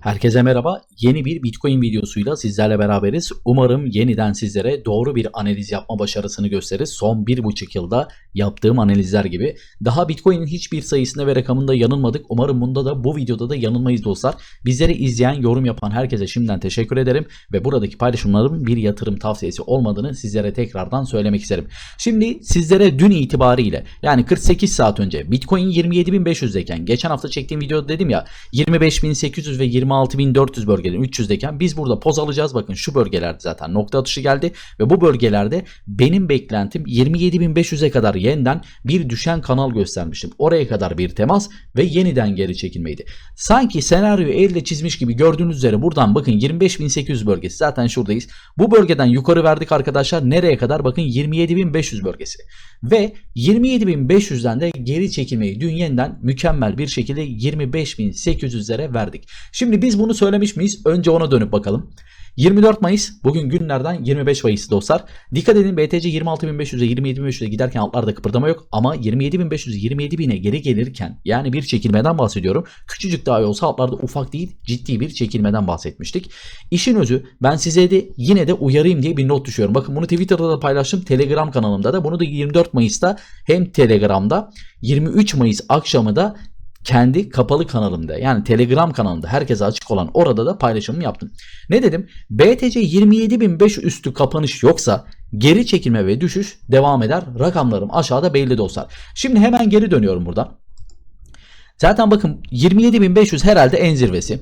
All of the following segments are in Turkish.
Herkese merhaba. Yeni bir Bitcoin videosuyla sizlerle beraberiz. Umarım yeniden sizlere doğru bir analiz yapma başarısını gösterir. Son bir buçuk yılda yaptığım analizler gibi. Daha Bitcoin'in hiçbir sayısında ve rakamında yanılmadık. Umarım bunda da bu videoda da yanılmayız dostlar. Bizleri izleyen, yorum yapan herkese şimdiden teşekkür ederim. Ve buradaki paylaşımlarım bir yatırım tavsiyesi olmadığını sizlere tekrardan söylemek isterim. Şimdi sizlere dün itibariyle yani 48 saat önce Bitcoin 27.500'deyken geçen hafta çektiğim videoda dedim ya 25.800 ve 26.400 bölgelerin 300'deyken biz burada poz alacağız. Bakın şu bölgelerde zaten nokta atışı geldi ve bu bölgelerde benim beklentim 27.500'e kadar yeniden bir düşen kanal göstermiştim. Oraya kadar bir temas ve yeniden geri çekilmeydi. Sanki senaryoyu elle çizmiş gibi gördüğünüz üzere buradan bakın 25.800 bölgesi zaten şuradayız. Bu bölgeden yukarı verdik arkadaşlar. Nereye kadar? Bakın 27.500 bölgesi. Ve 27.500'den de geri çekilmeyi dün yeniden mükemmel bir şekilde 25.800'lere verdik. Şimdi biz bunu söylemiş miyiz? Önce ona dönüp bakalım. 24 Mayıs bugün günlerden 25 Mayıs dostlar. Dikkat edin BTC 26.500'e 27.500'e giderken altlarda kıpırdama yok ama 27.500 27.000'e geri gelirken yani bir çekilmeden bahsediyorum. Küçücük dahi olsa altlarda ufak değil ciddi bir çekilmeden bahsetmiştik. İşin özü ben size de yine de uyarayım diye bir not düşüyorum. Bakın bunu Twitter'da da paylaştım Telegram kanalımda da bunu da 24 Mayıs'ta hem Telegram'da 23 Mayıs akşamı da kendi kapalı kanalımda yani Telegram kanalında herkese açık olan orada da paylaşımımı yaptım. Ne dedim? BTC 27.500 üstü kapanış yoksa geri çekilme ve düşüş devam eder. Rakamlarım aşağıda belli dostlar. Şimdi hemen geri dönüyorum buradan. Zaten bakın 27.500 herhalde en zirvesi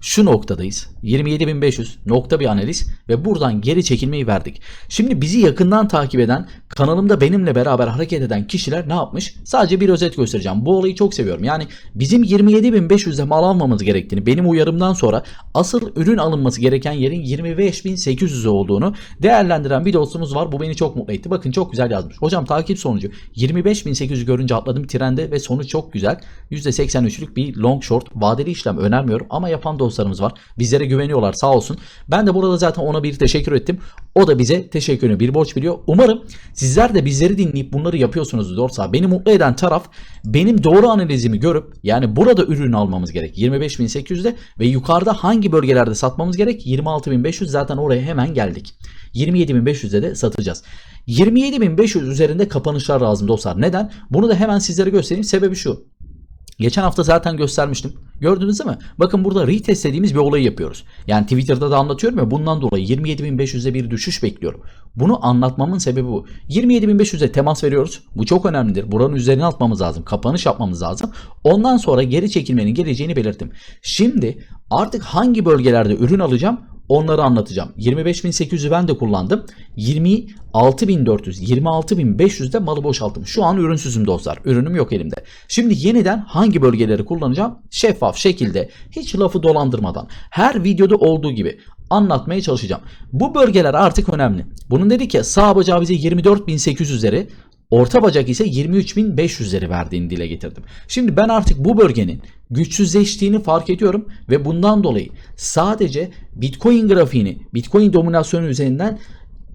şu noktadayız. 27.500 nokta bir analiz ve buradan geri çekilmeyi verdik. Şimdi bizi yakından takip eden kanalımda benimle beraber hareket eden kişiler ne yapmış? Sadece bir özet göstereceğim. Bu olayı çok seviyorum. Yani bizim 27.500'de mal almamız gerektiğini benim uyarımdan sonra asıl ürün alınması gereken yerin 25.800 olduğunu değerlendiren bir dostumuz var. Bu beni çok mutlu etti. Bakın çok güzel yazmış. Hocam takip sonucu 25.800 görünce atladım trende ve sonu çok güzel. %83'lük bir long short vadeli işlem önermiyorum ama yapan dostlarımız var. Bizlere güveniyorlar sağ olsun. Ben de burada zaten ona bir teşekkür ettim. O da bize teşekkürünü bir borç biliyor. Umarım sizler de bizleri dinleyip bunları yapıyorsunuz doğrusu. Beni mutlu eden taraf benim doğru analizimi görüp yani burada ürün almamız gerek 25.800'de ve yukarıda hangi bölgelerde satmamız gerek 26.500 zaten oraya hemen geldik. 27.500'de de satacağız. 27.500 üzerinde kapanışlar lazım dostlar. Neden? Bunu da hemen sizlere göstereyim. Sebebi şu. Geçen hafta zaten göstermiştim. Gördünüz değil mi? Bakın burada retest dediğimiz bir olayı yapıyoruz. Yani Twitter'da da anlatıyorum ya bundan dolayı 27.500'e bir düşüş bekliyorum. Bunu anlatmamın sebebi bu. 27.500'e temas veriyoruz. Bu çok önemlidir. Buranın üzerine atmamız lazım. Kapanış yapmamız lazım. Ondan sonra geri çekilmenin geleceğini belirttim. Şimdi artık hangi bölgelerde ürün alacağım Onları anlatacağım. 25.800'ü ben de kullandım. 26.400, 26.500'de malı boşalttım. Şu an ürünsüzüm dostlar. Ürünüm yok elimde. Şimdi yeniden hangi bölgeleri kullanacağım? Şeffaf şekilde, hiç lafı dolandırmadan, her videoda olduğu gibi anlatmaya çalışacağım. Bu bölgeler artık önemli. Bunun dedik ya sağ bacağı bize 24.800'leri, Orta bacak ise 23.500'leri verdiğini dile getirdim. Şimdi ben artık bu bölgenin güçsüzleştiğini fark ediyorum ve bundan dolayı sadece Bitcoin grafiğini, Bitcoin dominasyonu üzerinden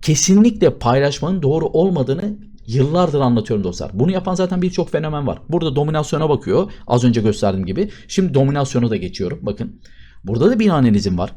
kesinlikle paylaşmanın doğru olmadığını yıllardır anlatıyorum dostlar. Bunu yapan zaten birçok fenomen var. Burada dominasyona bakıyor. Az önce gösterdiğim gibi. Şimdi dominasyona da geçiyorum. Bakın. Burada da bir analizim var.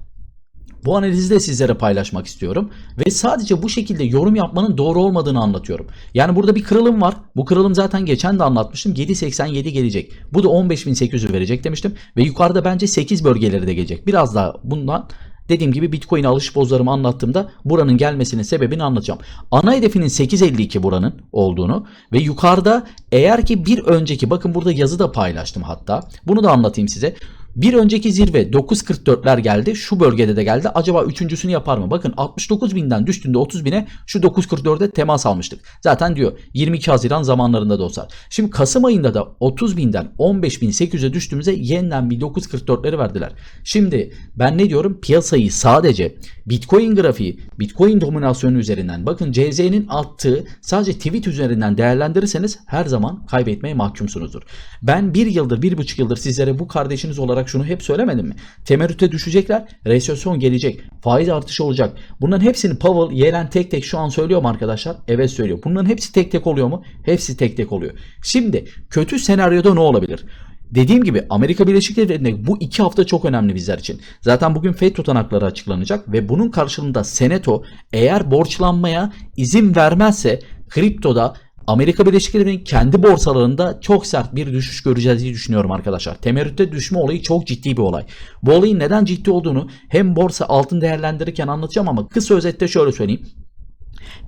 Bu analizi de sizlere paylaşmak istiyorum. Ve sadece bu şekilde yorum yapmanın doğru olmadığını anlatıyorum. Yani burada bir kırılım var. Bu kırılım zaten geçen de anlatmıştım. 7.87 gelecek. Bu da 15.800 verecek demiştim. Ve yukarıda bence 8 bölgeleri de gelecek. Biraz daha bundan Dediğim gibi Bitcoin alış bozlarımı anlattığımda buranın gelmesinin sebebini anlatacağım. Ana hedefinin 8.52 buranın olduğunu ve yukarıda eğer ki bir önceki bakın burada yazı da paylaştım hatta. Bunu da anlatayım size. Bir önceki zirve 9.44'ler geldi. Şu bölgede de geldi. Acaba üçüncüsünü yapar mı? Bakın 69 binden düştüğünde 30 bine şu 9.44'e temas almıştık. Zaten diyor 22 Haziran zamanlarında dostlar. Şimdi Kasım ayında da 30 binden 15.800'e düştüğümüzde yeniden bir 9.44'leri verdiler. Şimdi ben ne diyorum? Piyasayı sadece Bitcoin grafiği, Bitcoin dominasyonu üzerinden bakın CZ'nin attığı sadece tweet üzerinden değerlendirirseniz her zaman kaybetmeye mahkumsunuzdur. Ben bir yıldır, bir buçuk yıldır sizlere bu kardeşiniz olarak şunu hep söylemedim mi? Temerrüte düşecekler, resesyon gelecek, faiz artışı olacak. Bunların hepsini Powell, Yellen tek tek şu an söylüyor mu arkadaşlar? Evet söylüyor. Bunların hepsi tek tek oluyor mu? Hepsi tek tek oluyor. Şimdi kötü senaryoda ne olabilir? Dediğim gibi Amerika Birleşik Devletleri'nde bu iki hafta çok önemli bizler için. Zaten bugün FED tutanakları açıklanacak ve bunun karşılığında Senato eğer borçlanmaya izin vermezse kriptoda Amerika Birleşik Devletleri'nin kendi borsalarında çok sert bir düşüş göreceğiz diye düşünüyorum arkadaşlar. Temerrütte düşme olayı çok ciddi bir olay. Bu olayın neden ciddi olduğunu hem borsa altın değerlendirirken anlatacağım ama kısa özette şöyle söyleyeyim.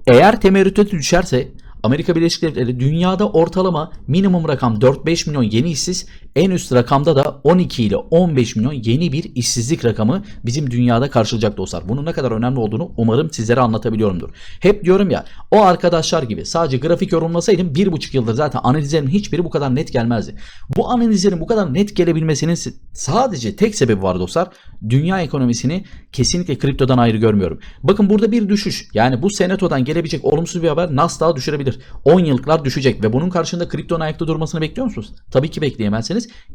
Eğer temerrüte düşerse Amerika Birleşik Devletleri dünyada ortalama minimum rakam 4-5 milyon yeni işsiz, en üst rakamda da 12 ile 15 milyon yeni bir işsizlik rakamı bizim dünyada karşılayacak dostlar. Bunun ne kadar önemli olduğunu umarım sizlere anlatabiliyorumdur. Hep diyorum ya o arkadaşlar gibi sadece grafik yorumlasaydım 1,5 yıldır zaten analizlerin hiçbiri bu kadar net gelmezdi. Bu analizlerin bu kadar net gelebilmesinin sadece tek sebebi var dostlar. Dünya ekonomisini kesinlikle kriptodan ayrı görmüyorum. Bakın burada bir düşüş. Yani bu senatodan gelebilecek olumsuz bir haber Nasdaq'ı düşürebilir. 10 yıllıklar düşecek ve bunun karşında kriptonun ayakta durmasını bekliyor musunuz? Tabii ki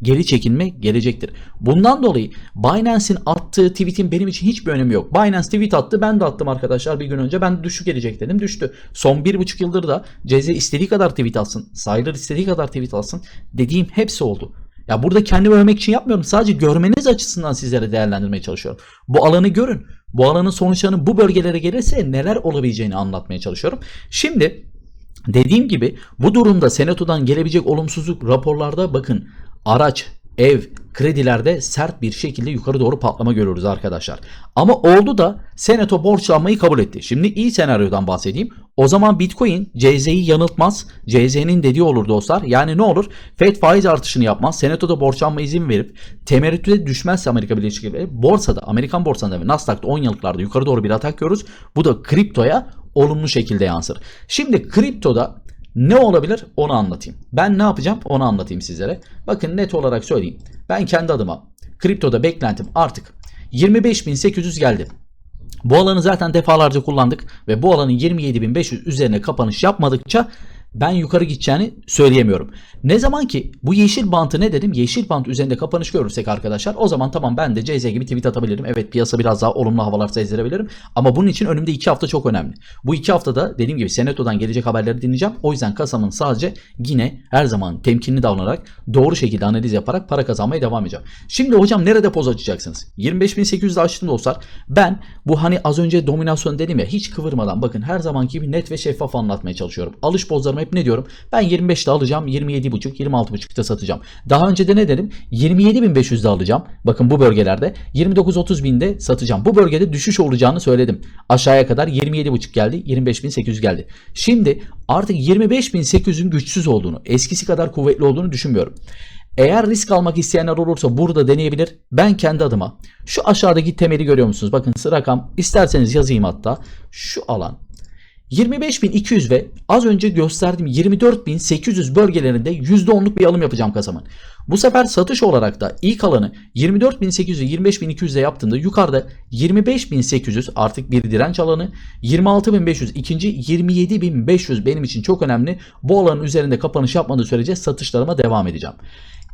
geri çekilme gelecektir. Bundan dolayı Binance'in attığı tweetin benim için hiçbir önemi yok. Binance tweet attı ben de attım arkadaşlar bir gün önce. Ben düşük gelecek dedim düştü. Son bir buçuk yıldır da CZ istediği kadar tweet alsın. Sayılır istediği kadar tweet alsın. Dediğim hepsi oldu. Ya burada kendimi övmek için yapmıyorum. Sadece görmeniz açısından sizlere değerlendirmeye çalışıyorum. Bu alanı görün. Bu alanın sonuçlarının bu bölgelere gelirse neler olabileceğini anlatmaya çalışıyorum. Şimdi dediğim gibi bu durumda senatodan gelebilecek olumsuzluk raporlarda bakın araç, ev, kredilerde sert bir şekilde yukarı doğru patlama görüyoruz arkadaşlar. Ama oldu da Senato borçlanmayı kabul etti. Şimdi iyi senaryodan bahsedeyim. O zaman Bitcoin CZ'yi yanıltmaz. CZ'nin dediği olur dostlar. Yani ne olur? Fed faiz artışını yapmaz. Senato'da borçlanma izin verip temerrütüde düşmezse Amerika Birleşik Devletleri borsada, Amerikan borsasında ve Nasdaq'ta 10 yıllıklarda yukarı doğru bir atak görürüz. Bu da kriptoya olumlu şekilde yansır. Şimdi kriptoda ne olabilir onu anlatayım. Ben ne yapacağım onu anlatayım sizlere. Bakın net olarak söyleyeyim. Ben kendi adıma kriptoda beklentim artık 25.800 geldi. Bu alanı zaten defalarca kullandık ve bu alanın 27.500 üzerine kapanış yapmadıkça ben yukarı gideceğini söyleyemiyorum. Ne zaman ki bu yeşil bantı ne dedim? Yeşil bant üzerinde kapanış görürsek arkadaşlar o zaman tamam ben de CZ gibi tweet atabilirim. Evet piyasa biraz daha olumlu havalar sezdirebilirim. Ama bunun için önümde 2 hafta çok önemli. Bu 2 haftada dediğim gibi Senato'dan gelecek haberleri dinleyeceğim. O yüzden kasamın sadece yine her zaman temkinli davranarak doğru şekilde analiz yaparak para kazanmaya devam edeceğim. Şimdi hocam nerede poz açacaksınız? 25.800'de açtım dostlar. Ben bu hani az önce dominasyon dedim ya hiç kıvırmadan bakın her zamanki gibi net ve şeffaf anlatmaya çalışıyorum. Alış pozlarımı hep ne diyorum? Ben 25'te alacağım 27.5 26.5'ta satacağım. Daha önce de ne dedim? 27.500'de alacağım. Bakın bu bölgelerde 29-30 binde satacağım. Bu bölgede düşüş olacağını söyledim. Aşağıya kadar 27.5 geldi. 25.800 geldi. Şimdi artık 25.800'ün güçsüz olduğunu, eskisi kadar kuvvetli olduğunu düşünmüyorum. Eğer risk almak isteyenler olursa burada deneyebilir. Ben kendi adıma şu aşağıdaki temeli görüyor musunuz? Bakın rakam isterseniz yazayım hatta. Şu alan 25.200 ve az önce gösterdiğim 24.800 bölgelerinde %10'luk bir alım yapacağım kasamın. Bu sefer satış olarak da ilk alanı 24.800 ve 25.200'de yaptığımda yukarıda 25.800 artık bir direnç alanı 26.500 ikinci 27.500 benim için çok önemli. Bu alanın üzerinde kapanış yapmadığı sürece satışlarıma devam edeceğim.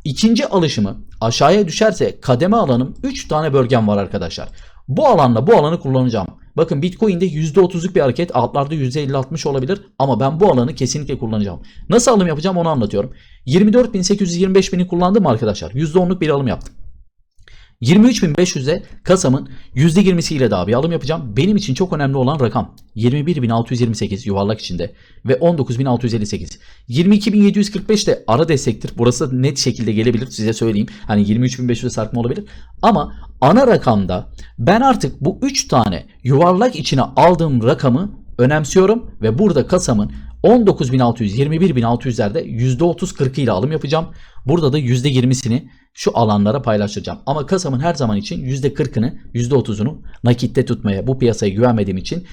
İkinci alışımı aşağıya düşerse kademe alanım 3 tane bölgem var arkadaşlar. Bu alanla bu alanı kullanacağım. Bakın Bitcoin'de %30'luk bir hareket altlarda %50-60 olabilir ama ben bu alanı kesinlikle kullanacağım. Nasıl alım yapacağım onu anlatıyorum. 24.800-25.000'i kullandım arkadaşlar? %10'luk bir alım yaptım. 23.500'e kasamın %20'siyle daha bir alım yapacağım. Benim için çok önemli olan rakam 21.628 yuvarlak içinde ve 19.658. 22.745 de ara destektir. Burası net şekilde gelebilir size söyleyeyim. Hani 23.500'e sarkma olabilir. Ama ana rakamda ben artık bu 3 tane yuvarlak içine aldığım rakamı önemsiyorum ve burada kasamın 19.600 21.600'lerde %30-40 ile alım yapacağım. Burada da %20'sini şu alanlara paylaşacağım. Ama kasamın her zaman için %40'ını %30'unu nakitte tutmaya bu piyasaya güvenmediğim için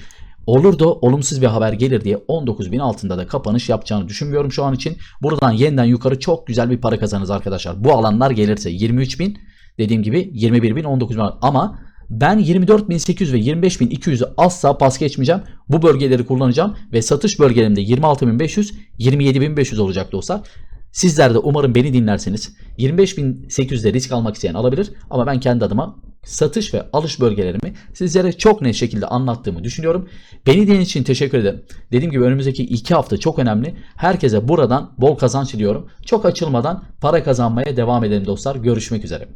olur da olumsuz bir haber gelir diye 19.000 altında da kapanış yapacağını düşünmüyorum şu an için. Buradan yeniden yukarı çok güzel bir para kazanırız arkadaşlar. Bu alanlar gelirse 23.000 dediğim gibi 21.000 19.000 ama ben 24.800 ve 25.200'ü asla pas geçmeyeceğim. Bu bölgeleri kullanacağım ve satış bölgelerimde 26.500 27.500 olacak dostlar. Sizler de umarım beni dinlerseniz 25.800'de risk almak isteyen alabilir ama ben kendi adıma satış ve alış bölgelerimi sizlere çok net şekilde anlattığımı düşünüyorum. Beni dinlediğiniz için teşekkür ederim. Dediğim gibi önümüzdeki iki hafta çok önemli. Herkese buradan bol kazanç diliyorum. Çok açılmadan para kazanmaya devam edelim dostlar. Görüşmek üzere.